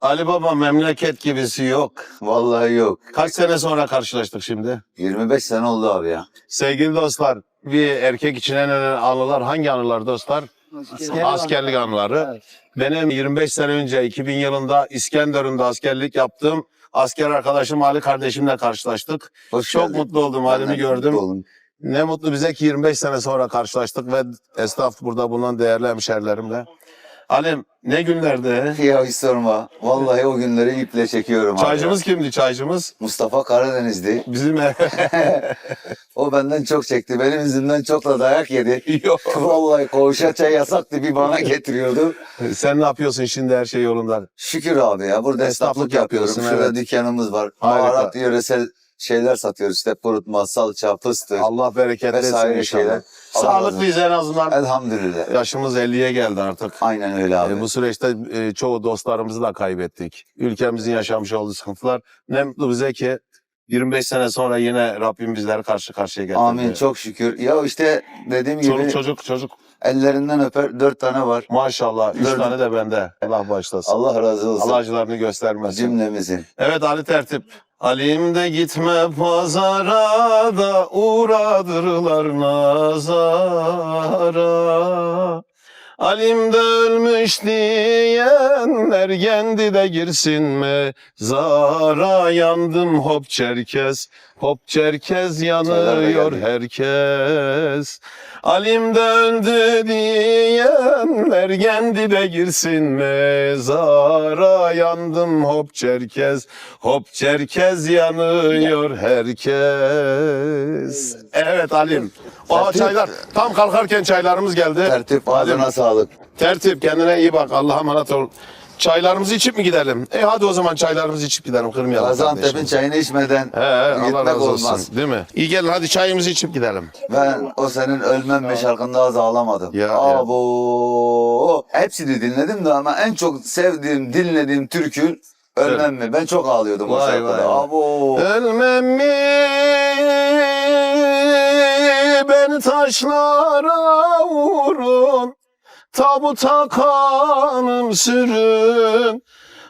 Ali Baba memleket gibisi yok. Vallahi yok. Kaç sene sonra karşılaştık şimdi? 25 sene oldu abi ya. Sevgili dostlar, bir erkek için en önemli anılar hangi anılar dostlar? Askerlik anıları. Benim 25 sene önce 2000 yılında İskenderun'da askerlik yaptım. Asker arkadaşım Ali kardeşimle karşılaştık. Hoş Çok geldin. mutlu oldum, de gördüm. mutlu. Ne mutlu bize ki 25 sene sonra karşılaştık ve esnaf burada bulunan değerli hemşerilerimle. Halim ne günlerdi? Ya hiç sorma. Vallahi o günleri iple çekiyorum abi. Çaycımız kimdi çaycımız? Mustafa Karadeniz'di. Bizim O benden çok çekti. Benim yüzümden çok da dayak yedi. Yok. Vallahi koğuşa çay yasaktı bir bana getiriyordu. Sen ne yapıyorsun şimdi her şey yolunda? Şükür abi ya. Burada Esnaflık esnaflık yapıyorum. Şurada evet. dükkanımız var. Harika. Baharat yöresel şeyler satıyoruz. İşte kurutma, salça, fıstık. Allah bereket Vesaire inşallah. şeyler. Allah Sağlıklıyız en azından. Elhamdülillah. Yaşımız 50'ye geldi artık. Aynen öyle abi. E, bu süreçte e, çoğu dostlarımızı da kaybettik. Ülkemizin yaşamış olduğu sıkıntılar. Ne mutlu bize ki 25 sene sonra yine Rabbim bizleri karşı karşıya getirdi. Amin çok şükür. Ya işte dediğim gibi Çocuk çocuk çocuk. ellerinden öper dört tane var. Maşallah. Üç Dördü- tane de bende. Allah başlasın. Allah, Allah razı olsun. acılarını göstermesin. Cümlemizin. Evet Ali Tertip. Ali'm de gitme pazara da uğradırlar nazara. Alim de ölmüş diyenler kendi de girsin mezara. Yandım hop çerkez hop çerkez yanıyor herkes. Alim de öldü diyenler kendi de girsin mezara. Yandım hop çerkez hop çerkez yanıyor herkes. Evet Alim o Tertip. çaylar tam kalkarken çaylarımız geldi Tertip ağzına sağlık. Tertip kendine iyi bak. Allah'a emanet ol. Çaylarımızı içip mi gidelim? E hadi o zaman çaylarımızı içip gidelim. Kırmayalım Gaziantep'in kardeşim. çayını içmeden He, he, Allah gitmek razı olsun. olmaz. Değil mi? İyi gelin hadi çayımızı içip gidelim. Ben o senin ölmem mi şarkında az ağlamadım. Ya, ya. Abo. Hepsini dinledim de ama en çok sevdiğim, dinlediğim türkün Ölmem mi? Ben çok ağlıyordum o Vay, şarkıda. vay. Abo. Ölmem mi? Taşlara vurun. Tabuta kanım sürün.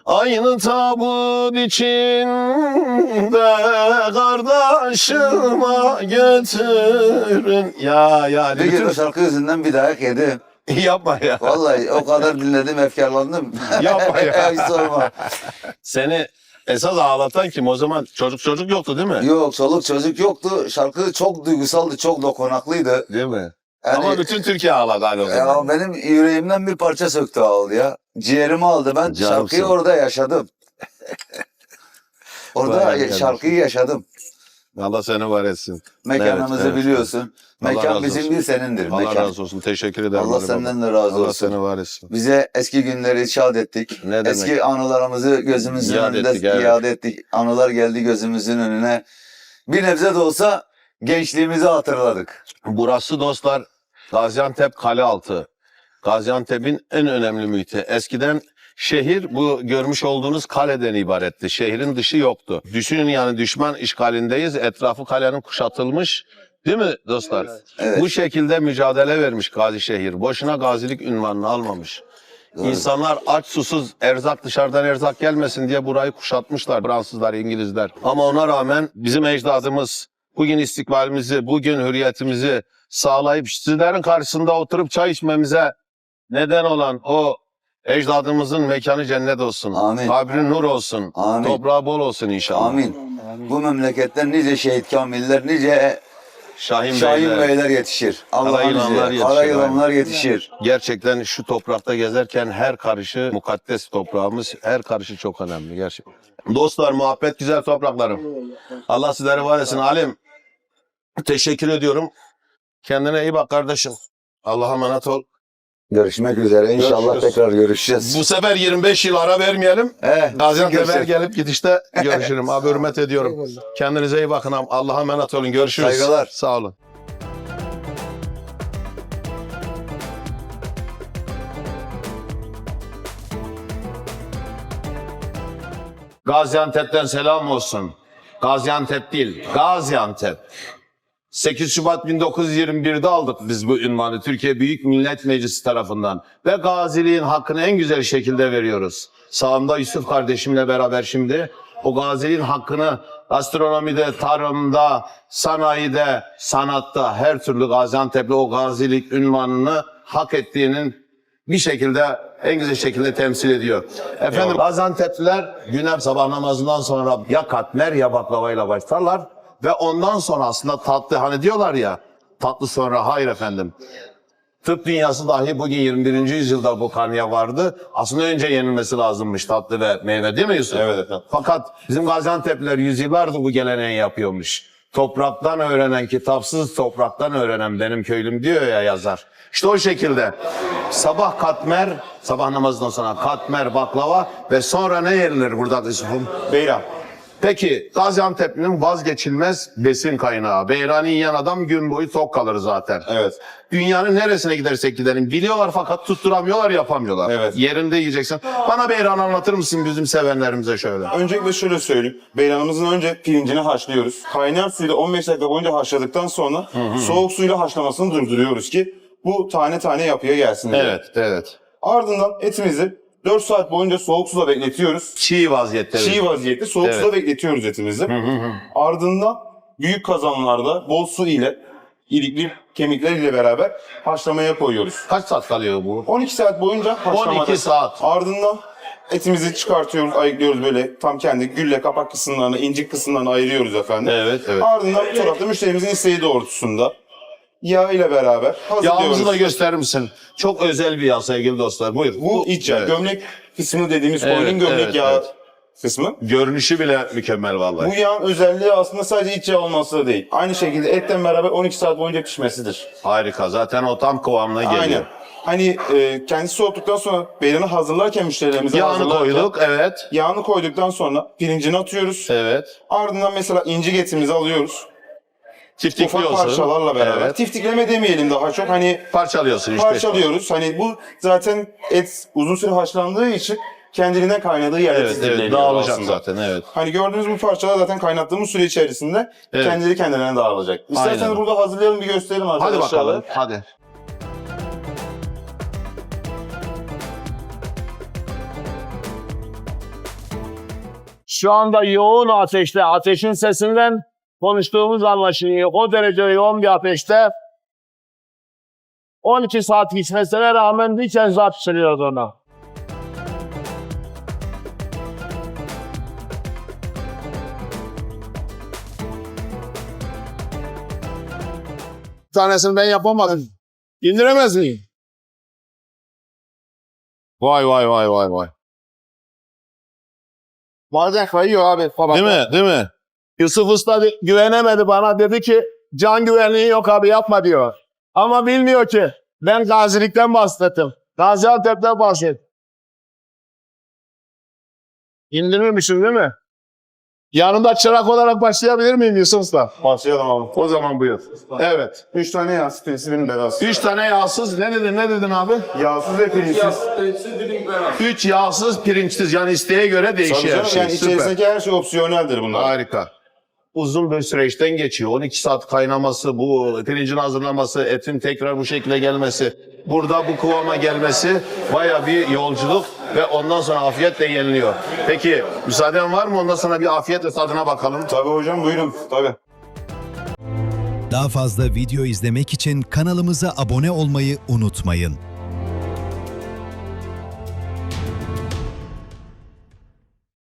Aynı tabut içinde kardeşime götürün. Ya ya Bir gün o şarkı yüzünden bir dayak yedim. yapma ya. Vallahi o kadar dinledim, efkarlandım. Yapma ya. Hiç sorma. Seni esas ağlatan kim? O zaman çocuk çocuk yoktu değil mi? Yok, çoluk çocuk yoktu. Şarkı çok duygusaldı, çok dokunaklıydı. Değil mi? Yani, Ama bütün Türkiye ağladı hani o zaman. ya benim yüreğimden bir parça söktü ağladı ya. Ciğerimi aldı. Ben Canımsın. şarkıyı orada yaşadım. orada arkadaş. şarkıyı yaşadım. Allah seni var etsin. Mekanımızı Evet, evet. biliyorsun. Allah Mekan bizim olsun. değil senindir. Allah mekan. razı olsun. Teşekkür ederim. Allah senden de razı Allah olsun. seni var etsin. Bize eski günleri şad ettik. Ne demek? Eski anılarımızı gözümüzün İade önünde ettik, evet. iade ettik. Anılar geldi gözümüzün önüne. Bir nebze de olsa gençliğimizi hatırladık. Burası dostlar Gaziantep Kalealtı. Gaziantep'in en önemli mühiti. Eskiden şehir bu görmüş olduğunuz kaleden ibaretti. Şehrin dışı yoktu. Düşünün yani düşman işgalindeyiz. Etrafı kalenin kuşatılmış. Değil mi dostlar? Evet. Bu şekilde mücadele vermiş Gazişehir. Boşuna gazilik ünvanını almamış. Doğru. İnsanlar aç susuz erzak dışarıdan erzak gelmesin diye burayı kuşatmışlar Fransızlar, İngilizler. Ama ona rağmen bizim ecdadımız bugün istikbalimizi, bugün hürriyetimizi sağlayıp sizlerin karşısında oturup çay içmemize neden olan o ecdadımızın mekanı cennet olsun. Amin. Kabri nur olsun. Amin. Toprağı bol olsun inşallah. Amin. Bu memleketten nice şehit kamiller, nice Şahin, şahin Beyler. beyler yetişir. Allah'ın Kara yılanlar izniyle. Kara yetişir, yılanlar yetişir. Gerçekten şu toprakta gezerken her karışı mukaddes toprağımız, her karışı çok önemli gerçekten. Dostlar, muhabbet güzel topraklarım. Allah sizleri var etsin. Alim, teşekkür ediyorum. Kendine iyi bak kardeşim. Allah'a emanet ol. Görüşmek üzere. İnşallah Görüşürüz. tekrar görüşeceğiz. Bu sefer 25 yıl ara vermeyelim. Eh, Gaziantep'e gelip gidişte görüşürüm. Abi hürmet ediyorum. Kendinize iyi bakın. Allah'a emanet olun. Görüşürüz. Saygılar. Sağ olun. Gaziantep'ten selam olsun. Gaziantep değil, Gaziantep. 8 Şubat 1921'de aldık biz bu ünvanı Türkiye Büyük Millet Meclisi tarafından ve gaziliğin hakkını en güzel şekilde veriyoruz. Sağımda Yusuf kardeşimle beraber şimdi o gaziliğin hakkını astronomide, tarımda, sanayide, sanatta her türlü Gaziantep'li o gazilik ünvanını hak ettiğinin bir şekilde en güzel şekilde temsil ediyor. Efendim Gaziantep'liler güne sabah namazından sonra ya katmer ya baklavayla başlarlar ve ondan sonra aslında tatlı hani diyorlar ya tatlı sonra hayır efendim. Tıp dünyası dahi bugün 21. yüzyılda bu kanıya vardı. Aslında önce yenilmesi lazımmış tatlı ve meyve değil mi Yusuf? Evet efendim. Fakat bizim Gaziantep'liler yüzyıllardır bu geleneği yapıyormuş. Topraktan öğrenen, kitapsız topraktan öğrenen benim köylüm diyor ya yazar. İşte o şekilde sabah katmer, sabah namazından sonra katmer, baklava ve sonra ne yenilir burada Yusuf'um? Beyran. Peki Gaziantep'in vazgeçilmez besin kaynağı. Beyrani yiyen adam gün boyu tok kalır zaten. Evet. Dünyanın neresine gidersek gidelim biliyorlar fakat tutturamıyorlar yapamıyorlar. Evet. Yerinde yiyeceksin. Bana beyran anlatır mısın bizim sevenlerimize şöyle? Öncelikle şöyle söyleyeyim. Beyranımızın önce pirincini haşlıyoruz. Kaynar suyla 15 dakika boyunca haşladıktan sonra soğuk suyla haşlamasını durduruyoruz ki bu tane tane yapıya gelsin diye. Evet, evet. Ardından etimizi 4 saat boyunca soğuk suda bekletiyoruz. Çiğ vaziyette. Çiğ vaziyette soğuk Evet. suda bekletiyoruz etimizi. Ardından büyük kazanlarda bol su ile ilikli kemikler ile beraber haşlamaya koyuyoruz. Kaç saat kalıyor bu? 12 saat boyunca haşlamada. 12 saat. Ardından etimizi çıkartıyoruz, ayıklıyoruz böyle tam kendi gülle kapak kısımlarını, incik kısımlarını ayırıyoruz efendim. Evet, evet. Ardından bu tarafta müşterimizin isteği doğrultusunda yağ ile beraber hazırlıyoruz. Yağımızı da gösterir misin? Çok özel bir yağ sevgili dostlar. Buyur. bu iç yağ, Evet. gömlek kısmı dediğimiz Evet, koyunun gömlek evet, yağı evet. kısmı. Görünüşü bile mükemmel vallahi. Bu yağın özelliği aslında sadece iç yağ olması da değil. Aynı şekilde etten beraber 12 saat boyunca pişmesidir. Harika. Zaten o tam kıvamına geliyor. Aynen. Hani e, kendisi soğuttuktan sonra beyranı hazırlarken müşterilerimize Yağını hazırlarken koyduk. Evet. Yağını koyduktan sonra pirincini atıyoruz. Evet. Ardından mesela incik etimizi alıyoruz. Ufak Tiftikliyorsun. parçalarla beraber. Evet. Tiftikleme demeyelim daha çok hani Parçalıyorsun işte. parçalıyoruz. Hani bu zaten et uzun süre haşlandığı için kendiliğinden kaynadığı yerde Evet, evet. tiftikleniyor Dağılacak aslında. zaten. Evet. Hani gördüğünüz bu parçalar zaten kaynattığımız süre içerisinde Evet. kendileri kendilerine dağılacak. İsterseniz Aynen. burada hazırlayalım bir gösterelim Hadi arkadaşlar. bakalım. Hadi. Şu anda yoğun ateşte, ateşin sesinden konuştuğumuz anlaşılıyor. O derece yoğun bir ateşte 12 saat geçmesine rağmen bir kez daha pişiriyoruz onu. Bir tanesini ben yapamadım. İndiremez miyim? Vay vay vay vay vay. Bazen kayıyor abi falan. Değil mi? Değil mi? Yusuf Usta güvenemedi bana. Dedi ki can güvenliği yok abi yapma diyor. Ama bilmiyor ki ben gazilikten bahsettim. Gaziantep'ten bahsettim. İndirirmişim değil mi? Yanında çırak olarak başlayabilir miyim Yusuf Usta? Başlayalım abi. O zaman buyur. Evet. 3 tane yağ sitesi benim beyaz. Üç tane yağsız. Ne dedin? Ne dedin abi? Yağsız ve pirinçsiz. Üç yağsız, pirinçsiz. Yani isteğe göre Tabii değişiyor her canım, şey. yani içerisindeki her şey opsiyoneldir bunlar. Harika. Uzun bir süreçten geçiyor. 12 saat kaynaması, bu pirincin hazırlaması, etin tekrar bu şekilde gelmesi, burada bu kıvama gelmesi baya bir yolculuk ve ondan sonra afiyetle yeniliyor. Peki müsaaden var mı? Ondan sonra bir afiyetle tadına bakalım. Tabii hocam buyurun. Tabii. Daha fazla video izlemek için kanalımıza abone olmayı unutmayın.